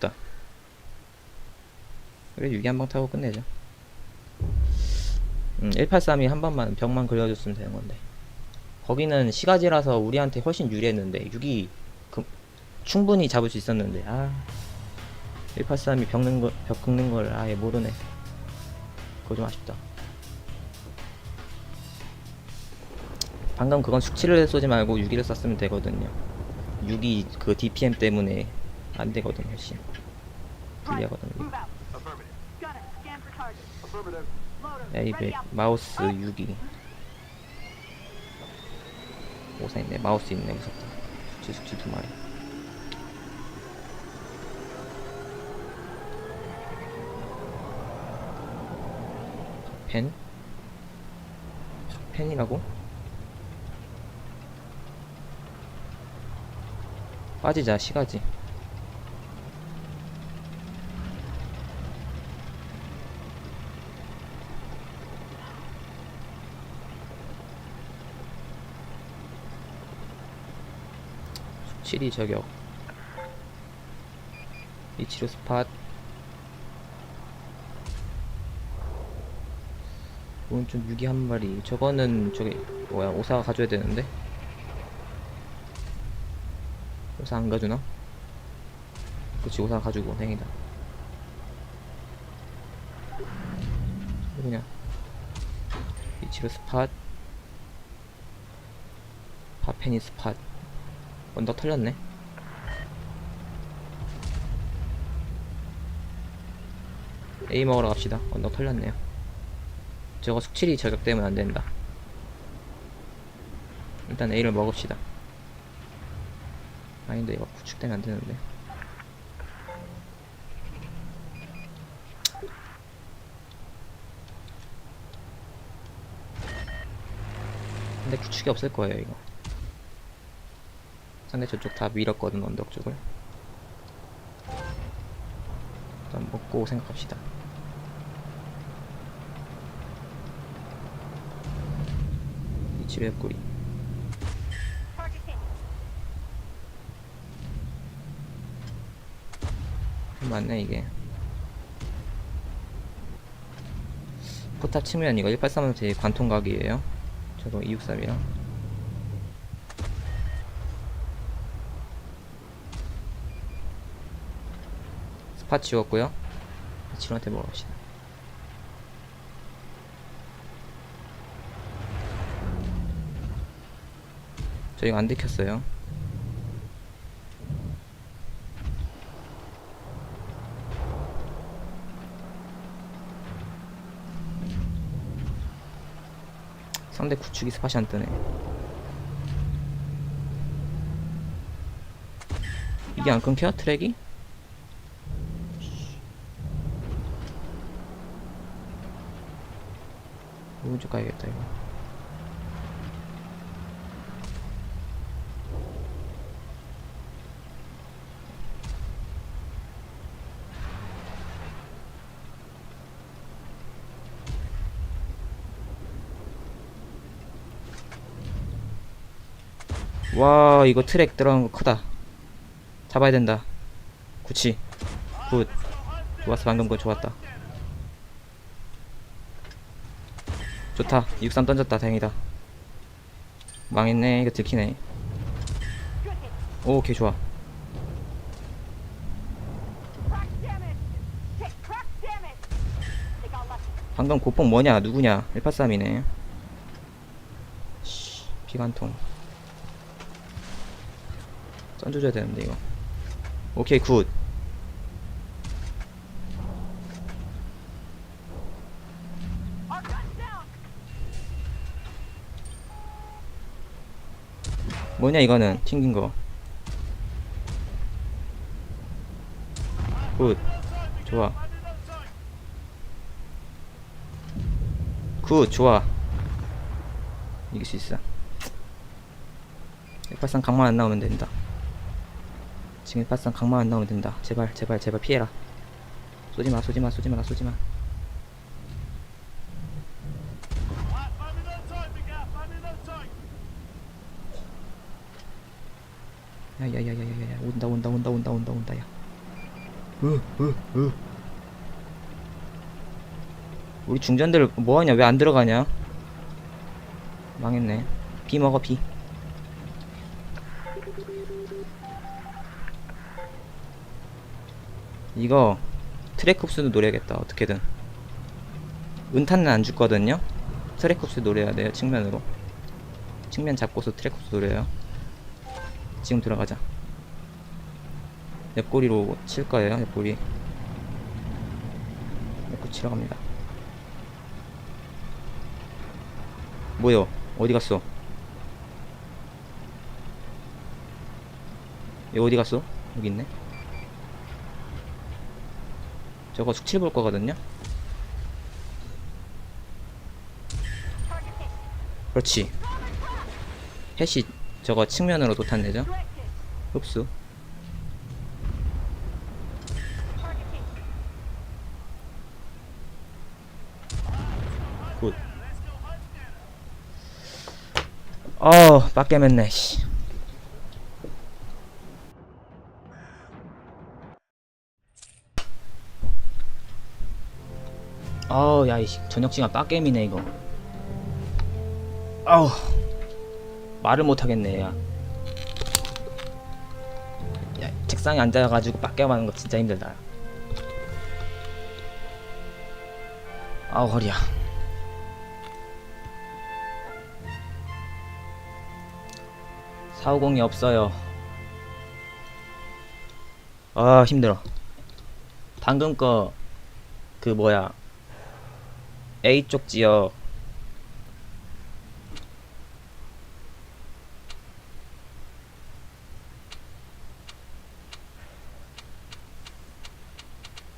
아쉽다. 그래 6이 한방 타고 끝내죠. 음, 183이 한 번만 벽만 긁어줬으면 되는 건데. 거기는 시가지라서 우리한테 훨씬 유리했는데 6이 그, 충분히 잡을 수 있었는데 아 183이 벽, 는 거, 벽 긁는 걸 아예 모르네. 그거 좀 아쉽다. 방금 그건 숙치를 쏘지 말고 6기를 쐈으면 되거든요. 6이 그 DPM 때문에 안 되거든 훨씬. Loader. 에이베. 마우스 6이 오사 있네 마우스 있네 무섭다 숙치 두 마리 펜? 펜이라고? 빠지자 시가지 숙칠이 저격. 이치료 스팟. 오른쪽 6이 한 마리. 저거는 저기 뭐야 오사가 가져야 되는데? 오사 안 가주나? 그치 오사가 가지고 다행이다. 그냥. 이치료 스팟. 파페니 스팟 언덕 털렸네. A 먹으러 갑시다. 언덕 털렸네요. 저거 숙칠이 저격 때문에 안 된다. 일단 A를 먹읍시다. 아닌데 이거 구축되면 안 되는데. 근데 구축이 없을 거예요 이거. 상대 저쪽 다 밀었거든 언덕 쪽을. 일단 먹고 생각합시다. 옆구리 Target hit. 맞네 이게. 포탑 치면 이거 183은 제 관통각이에요. 저거 263이랑 스팟 지웠고요 치료한테 먹읍시다 저 이거 안 들켰어요 상대 구축이 스팟이 안 뜨네. 이게 안 끊겨? 트랙이? 오른쪽 가야겠다 이거. 와 이거 트랙 들어간 거 크다. 잡아야 된다. 그치. 굿. 좋았어 방금 거 좋았다 좋다. 63 던졌다. 다행이다. 망했네. 이거 들키네. 오케이 좋아. 방금 고폭 뭐냐? 누구냐? 183이네. 피관통. 던져줘야 되는데 이거. 오케이 굿 뭐냐 이거는 튕긴 거. 굿. 좋아. 굿 좋아. 이길 수 있어. 183 강만 안 나오면 된다. 지금 183 강만 안 나오면 된다. 제발 제발 제발 피해라. 쏘지마 쏘지마 쏘지마 쏘지마. 야야야야야야 온다 온다 온다 온다 온다 온다 야. 우리 중전들 뭐하냐? 왜 안 들어가냐? 망했네. 비 먹어 비. 이거 트랙 흡수도 노려야겠다 어떻게든. 은탄은 안 죽거든요? 트랙 흡수 노려야 돼요 측면으로. 측면 잡고서 트랙 흡수 노려요 지금 들어가자. 옆구리로 칠 거예요 옆구리 옆구리 치러 갑니다. 뭐요 어디 갔어? 얘 어디 갔어? 여기 있네. 저거 숙칠 볼 거거든요. 그렇지. 해시 저거 측면으로 도탄 내죠. 흡수. 굿 어, 빡겜했네, 씨. 아우, 야, 이 저녁 시간 빡겜이네, 이거. 아우, 말을 못하겠네, 야. 야, 책상에 앉아가지고 빡겜하는 거 진짜 힘들다. 아우, 허리야. 사오공이 없어요. 아 힘들어. 방금 거 그 뭐야 A 쪽 지역